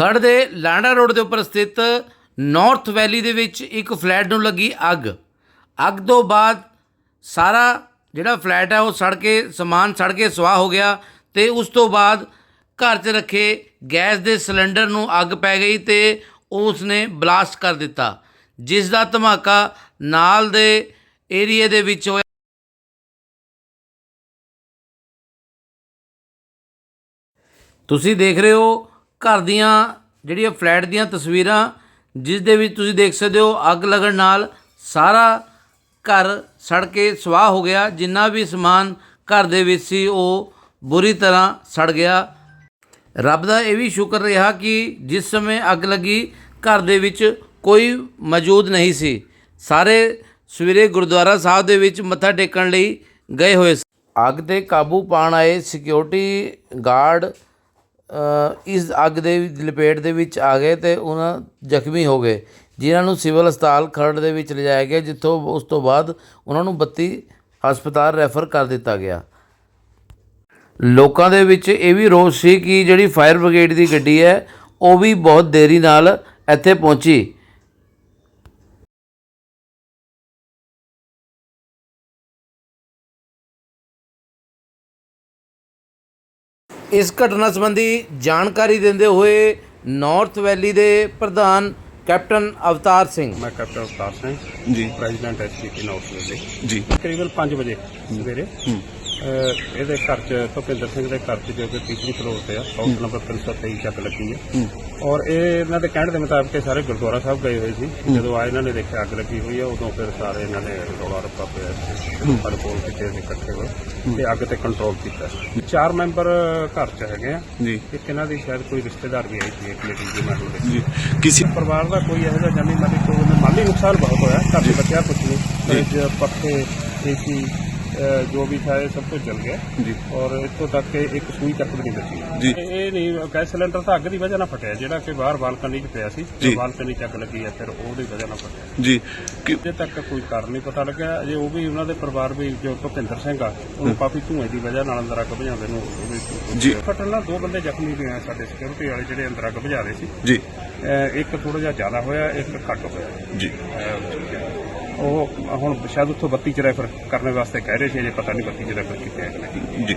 ਖੜ ਦੇ ਲਾਂਡਾ ਰੋਡ ਦੇ ਉੱਪਰ ਸਥਿਤ ਨਾਰਥ ਵੈਲੀ ਦੇ ਵਿੱਚ ਇੱਕ ਫਲੈਟ ਨੂੰ ਲੱਗੀ ਅੱਗ। ਅੱਗ ਤੋਂ ਬਾਅਦ ਸਾਰਾ ਜਿਹੜਾ ਫਲੈਟ ਹੈ ਉਹ ਸੜ ਕੇ, ਸਮਾਨ ਸੜ ਕੇ ਸੁਆਹ ਹੋ ਗਿਆ ਤੇ ਉਸ ਤੋਂ ਬਾਅਦ ਘਰ 'ਚ ਰੱਖੇ ਗੈਸ ਦੇ ਸਿਲੰਡਰ ਨੂੰ ਅੱਗ ਪੈ ਗਈ ਤੇ ਉਸ ਨੇ ਬਲਾਸਟ ਕਰ ਦਿੱਤਾ, ਜਿਸ ਦਾ ਧਮਾਕਾ ਨਾਲ ਦੇ ਏਰੀਏ ਦੇ ਵਿੱਚ ਹੋਇਆ। ਤੁਸੀਂ ਦੇਖ ਰਹੇ ਹੋ ਘਰ ਦੀਆਂ ਜਿਹੜੀਆਂ ਫਲੈਟ ਦੀਆਂ ਤਸਵੀਰਾਂ, ਜਿਸ ਦੇ ਵਿੱਚ ਤੁਸੀਂ ਦੇਖ ਸਕਦੇ ਹੋ ਅੱਗ ਲੱਗਣ ਨਾਲ ਸਾਰਾ ਘਰ ਸੜ ਕੇ ਸਵਾਹ ਹੋ ਗਿਆ। ਜਿੰਨਾ ਵੀ ਸਮਾਨ ਘਰ ਦੇ ਵਿੱਚ ਸੀ, ਉਹ ਬੁਰੀ ਤਰ੍ਹਾਂ ਸੜ ਗਿਆ। ਰੱਬ ਦਾ ਇਹ ਵੀ ਸ਼ੁਕਰ ਰਿਹਾ ਕਿ ਜਿਸ ਸਮੇਂ ਅੱਗ ਲੱਗੀ, ਘਰ ਦੇ ਵਿੱਚ ਕੋਈ ਮੌਜੂਦ ਨਹੀਂ ਸੀ। ਸਾਰੇ ਸਵੇਰੇ ਗੁਰਦੁਆਰਾ ਸਾਹਿਬ ਦੇ ਵਿੱਚ ਮੱਥਾ ਟੇਕਣ ਲਈ ਗਏ ਹੋਏ ਸੀ। ਅੱਗ ਤੇ ਕਾਬੂ ਪਾਉਣ ਆਏ ਸਿਕਿਉਰਿਟੀ ਗਾਰਡ ਇਸ ਅੱਗ ਦੇ ਲਪੇਟ ਦੇ ਵਿੱਚ ਆ ਗਏ ਅਤੇ ਉਹਨਾਂ ਜ਼ਖਮੀ ਹੋ ਗਏ, ਜਿਨ੍ਹਾਂ ਨੂੰ ਸਿਵਲ ਹਸਪਤਾਲ ਖਰੜ ਦੇ ਵਿੱਚ ਲਿਜਾਇਆ ਗਿਆ, ਜਿੱਥੋਂ ਉਸ ਤੋਂ ਬਾਅਦ ਉਹਨਾਂ ਨੂੰ 32 ਹਸਪਤਾਲ ਰੈਫਰ ਕਰ ਦਿੱਤਾ ਗਿਆ। ਲੋਕਾਂ ਦੇ ਵਿੱਚ ਇਹ ਵੀ ਰੋਸ ਸੀ ਕਿ ਜਿਹੜੀ ਫਾਇਰ ਬ੍ਰਿਗੇਡ ਦੀ ਗੱਡੀ ਹੈ, ਉਹ ਵੀ ਬਹੁਤ ਦੇਰੀ ਨਾਲ ਇੱਥੇ ਪਹੁੰਚੀ। ਇਸ ਘਟਨਾ ਸੰਬੰਧੀ ਜਾਣਕਾਰੀ ਦਿੰਦੇ ਹੋਏ ਨਾਰਥ ਵੈਲੀ ਦੇ ਪ੍ਰਧਾਨ ਕੈਪਟਨ ਅਵਤਾਰ ਸਿੰਘ। ਮੈਂ captain Avtar Singh ji. President ਐਸਪੀਟੀ north ਵੇਲੇ। ਜੀ। ਤਕਰੀਬਨ 5 ਵਜੇ ਸਵੇਰੇ। ਅਹ ਇਹਦੇ ਘਰ ਚ ਭੁਪਿੰਦਰ ਸਿੰਘ ਦੇ ਘਰ ਚ ਜੋ ਕਿ ਤੀਸਰੀ ਫਲੋਰ ਤੇ ਆ ਹਾਊਸ ਨੰਬਰ 323 ਚੱਕ ਲੱਗੀ ਹੈ। ਔਰ ਇਹ ਇਹਨਾਂ ਦੇ ਕਹਿਣ ਦੇ ਮੁਤਾਬਕ ਇਹ ਸਾਰੇ ਗੁਰਦੁਆਰਾ ਸਾਹਿਬ ਗਏ ਹੋਏ ਸੀ। ਜਦੋਂ ਆਏ ਇਹਨਾਂ ਨੇ ਦੇਖਿਆ ਅੱਗ ਲੱਗੀ ਹੋਈ ਆ ਉਦੋਂ ਫਿਰ ਸਾਰੇ ਇਹਨਾਂ ਨੇ ਰੌਲਾ ਰੱਪਾ ਪਿਆ ਪਰ ਕੋਲ ਕਿਤੇ ਦੇ ਇਕੱਠੇ ਹੋਏ ਤੇ ਅੱਗ ਤੇ ਕੰਟਰੋਲ ਕੀਤਾ। ਚਾਰ ਮੈਂਬਰ ਘਰ ਚ ਹੈਗੇ ਆ। ਜੀ। ਇੱਕ ਇਹਨਾਂ ਦੀ ਸ਼ਾਇਦ ਕੋਈ ਰਿਸ਼ਤੇਦਾਰ ਵੀ ਆਈ ਸੀ ਇੱਕ ਲੇਡੀ ਜੀ ਮੈਂ ਜੀ। ਕਿਸੇ ਪਰਿਵਾਰ ਦਾ ਕੋਈ ਇਹੋ ਜਿਹਾ ਜਾਨੀ ਮਾਲੀ ਕੋਈ ਮਾਲੀ ਨੁਕਸਾਨ ਬਹੁਤ ਹੋਇਆ ਘਰ ਦੇ ਬਚਿਆ ਕੁਝ ਨਹੀਂ। ਫਰਿੱਜ ਪੱਖੇ ਏਸੀ ਜੋ ਵੀ ਥਾ ਇਹ ਸਭ ਕੁਝ ਜਲ ਗਿਆ। ਜੀ। ਔਰ ਇੱਥੋਂ ਤੱਕ ਕਿ ਇੱਕ ਸੂਈ ਤੱਕ ਵੀ ਨਹੀਂ ਬਚੀ। ਜੀ। ਇਹ ਨਹੀਂ ਗੈਸ ਸਿਲੰਡਰ ਤਾਂ ਅੱਗ ਦੀ ਵਜ੍ਹਾ ਨਾਲ ਫਟਿਆ ਜਿਹੜਾ ਕਿ ਬਾਹਰ ਬਾਲਕਨੀ 'ਚ ਪਿਆ ਸੀ ਜੀ। ਬਾਲਕਨੀ 'ਚ ਅੱਗ ਲੱਗੀ ਹੈ ਫਿਰ ਉਹਦੀ ਵਜ੍ਹਾ ਨਾਲ ਫਟਿਆ। ਜੀ। ਕਿ ਅਜੇ ਤੱਕ ਕੋਈ ਕਾਰਨ ਨਹੀਂ ਪਤਾ ਲੱਗਿਆ। ਅਜੇ ਉਹ ਵੀ ਉਹਨਾਂ ਦੇ ਪਰਿਵਾਰ ਵੀ ਜੋ ਭੁਪਿੰਦਰ ਸਿੰਘ ਆ ਉਹਨੂੰ ਕਾਫੀ ਧੂਏ ਦੀ ਵਜ੍ਹਾ ਨਾਲ ਅੰਦਰ ਅੱਗ ਬੁਝਾਉਂਦੇ ਨੂੰ ਉਹ ਜੀ। ਫਟਣ ਨਾਲ ਦੋ ਬੰਦੇ ਜ਼ਖਮੀ ਵੀ ਹੋਏ ਸਾਡੇ ਸਿਕਿਉਰਿਟੀ ਵਾਲੇ ਜਿਹੜੇ ਅੰਦਰ ਅੱਗ ਬੁਝਾ ਰਹੇ ਸੀ। ਜੀ। ਇੱਕ ਥੋੜਾ ਜਿਹਾ ਜ਼ਿਆਦਾ ਹੋਇਆ ਇੱਕ ਘੱਟ ਹੋਇਆ। ਜੀ। ਉਹ ਹੁਣ ਸ਼ਾਇਦ ਉੱਥੋਂ 32 ਚ ਰੈਫਰ ਕਰਨ ਵਾਸਤੇ ਕਹਿ ਰਹੇ ਸੀ ਜੇ ਪਤਾ ਨਹੀਂ 32 ਚ ਰੈਫਰ ਕਿੱਥੇ ਹੈ ਜੀ।